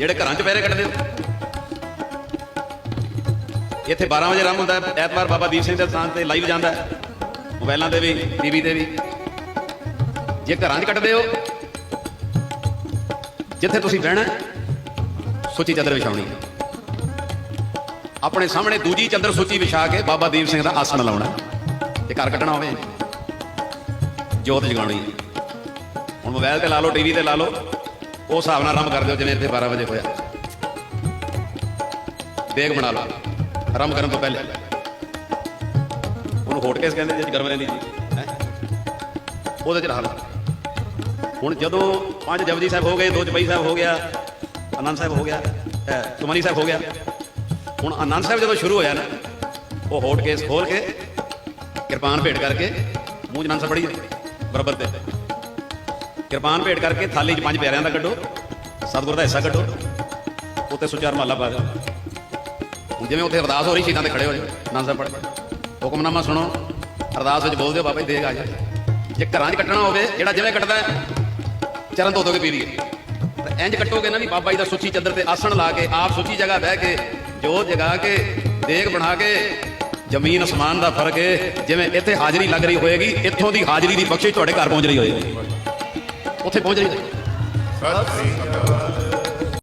ਜਿਹੜੇ ਘਰਾਂ 'ਚ ਪਹਿਰੇ ਕੱਢਦੇ ਹੋ ਇੱਥੇ 12 ਵਜੇ ਆਰੰਭ ਹੁੰਦਾ ਹੈ, ਐਤਵਾਰ ਬਾਬਾ ਦੀਪ ਸਿੰਘ ਦੇ ਸਥਾਨ ਤੇ ਲਾਈਵ ਜਾਂਦਾ ਹੈ। ਮੋਬਾਈਲਾਂ ਤੇ ਵੀ ਟੀਵੀ ਤੇ ਵੀ। ਜੇ ਘਰਾਂ 'ਚ ਕੱਟਦੇ ਹੋ, ਜਿੱਥੇ ਤੁਸੀਂ ਬਹਿਣਾ ਸੁੱਚੀ ਚੰਦਰ ਵਿਛਾਉਣੀ ਆਪਣੇ ਸਾਹਮਣੇ ਦੂਜੀ ਚੰਦਰ ਸੁੱਚੀ ਵਿਛਾ ਕੇ ਬਾਬਾ ਦੀਪ ਸਿੰਘ ਦਾ ਆਸਣ ਲਾਉਣਾ ਹੈ। ਤੇ ਘਰ ਕੱਟਣਾ ਹੋਵੇ, ਜੋਤ ਜਗਾਉਣੀ ਹੁਣ ਮੋਬਾਈਲ ਤੇ ਲਾ ਲਓ ਟੀਵੀ ਤੇ ਲਾ ਲਓ। ਉਹ ਹਿਸਾਬ ਨਾਲ ਆਰੰਭ ਕਰ ਦਿਓ, ਜਿਵੇਂ ਇੱਥੇ 12 ਵਜੇ ਹੋਇਆ। ਦੇਗ ਬਣਾ ਲਓ ਆਰੰਭ ਕਰਨ ਤੋਂ ਪਹਿਲੇ। ਉਹਨੂੰ ਹੋਟ ਕੇਸ ਕਹਿੰਦੇ ਜੇ ਗਰਮ ਰਹਿੰਦੀ ਜੀ ਹੈ? ਉਹਦੇ ਚ ਰਹਾ ਲਓ ਹੁਣ ਜਦੋਂ ਪੰਜ ਜਪਜੀ ਸਾਹਿਬ ਹੋ ਗਏ, ਦੋ ਚਪਈ ਸਾਹਿਬ ਹੋ ਗਿਆ ਆਨੰਦ ਸਾਹਿਬ ਹੋ ਗਿਆ ਅਹ ਸੁਮਨੀ ਸਾਹਿਬ ਹੋ ਗਿਆ। ਹੁਣ ਆਨੰਦ ਸਾਹਿਬ ਜਦੋਂ ਸ਼ੁਰੂ ਹੋਇਆ ਨਾ, ਉਹ ਹੋਟ ਕੇਸ ਖੋਲ ਕੇ, ਕਿਰਪਾਨ ਭੇਟ ਕਰਕੇ, ਮੂੰਹ 'ਚ ਆਨੰਦ ਸਾਹਿਬ ਪੜੀ ਬਰਾਬਰ ਤੇ। ਕਿਰਪਾਨ ਭੇਟ ਕਰਕੇ ਥਾਲੀ 'ਚ ਪੰਜ ਪਿਆਰਿਆਂ ਦਾ ਕੱਢੋ, ਸਤਿਗੁਰ ਦਾ ਹਿੱਸਾ ਕੱਢੋ ਉੱਤੇ ਸੁਚਾਰ ਮਾਲਾ ਪਾ ਦਿਓ। ਹੁਣ ਜਿਵੇਂ ਉੱਥੇ ਅਰਦਾਸ ਹੋ ਰਹੀ ਸ਼ੀਟਾਂ ਤੇ ਖੜੇ ਹੋ ਜਾਓ ਆਨੰਦ ਸਾਹਿਬ ਪੜ੍ਹ ਹੁਕਮਨਾਮਾ ਸੁਣੋ, ਅਰਦਾਸ ਵਿੱਚ ਬੋਲ ਦਿਓ, ਬਾਬਾ ਜੀ, ਦੇਗ ਆ ਜਾ ਜੇ ਘਰਾਂ 'ਚ ਕੱਟਣਾ ਹੋਵੇ, ਜਿਹੜਾ ਜਿਵੇਂ ਕੱਟਦਾ ਚਰਨ ਧੋ ਧੋ ਕੇ ਪੀ ਲਈਏ। ਤਾਂ ਇੰਜ ਕੱਟੋਗੇ ਨਾ ਵੀ ਬਾਬਾ ਜੀ ਦਾ ਸੁੱਚੀ ਚੱਦਰ ਤੇ ਆਸਣ ਲਾ ਕੇ, ਆਪ ਸੁੱਚੀ ਜਗ੍ਹਾ ਬਹਿ ਕੇ, ਜੋਤ ਜਗਾ ਕੇ, ਦੇਗ ਬਣਾ ਕੇ, ਜ਼ਮੀਨ ਅਸਮਾਨ ਦਾ ਫ਼ਰਕ ਹੈ ਜਿਵੇਂ ਇੱਥੇ ਹਾਜ਼ਰੀ ਲੱਗ ਰਹੀ ਹੋਏਗੀ, ਇੱਥੋਂ ਦੀ ਹਾਜ਼ਰੀ ਦੀ ਬਖਸ਼ਿਸ਼ ਤੁਹਾਡੇ ਘਰ ਪਹੁੰਚ ਰਹੀ ਹੋਏਗੀ। ਉੱਥੇ ਪਹੁੰਚ ਜਾਈਦਾ ਸਤਿ ਸ੍ਰੀ ਅਕਾਲ